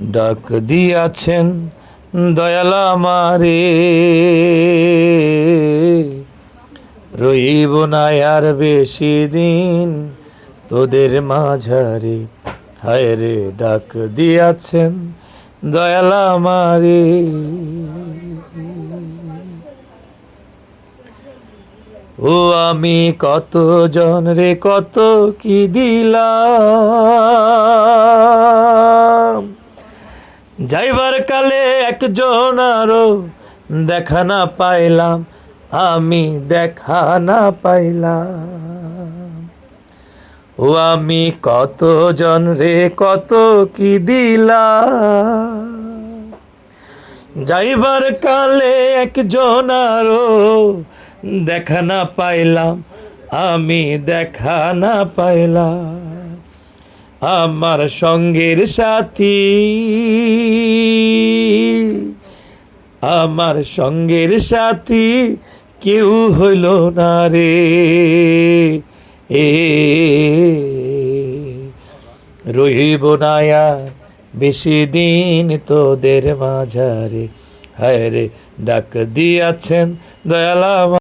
ডাক দিয়াছেন দয়াল আমারে। রইব না আর বেশি দিন তোদের মাঝারে। হায় রে, ডাক দিয়াছেন দয়াল আমারে। ও আমি কত জন রে, কত কি দিলাম? যাইবার কালে একজন আরও দেখা না পাইলাম, আমি দেখা না পাইলাম। ও আমি কত জন রে, কত কি দিলা যাইবার কালে একজন আরও দেখা না পাইলাম, আমি দেখা না পাইলাম। আমার সঙ্গের সাথী। আমার সঙ্গের সাথী কেউ হইল না রে। এ রহিব না আর বেশি দিন তোদের মাঝারে। হায় রে, ডাক দিয়াছেন দয়ালা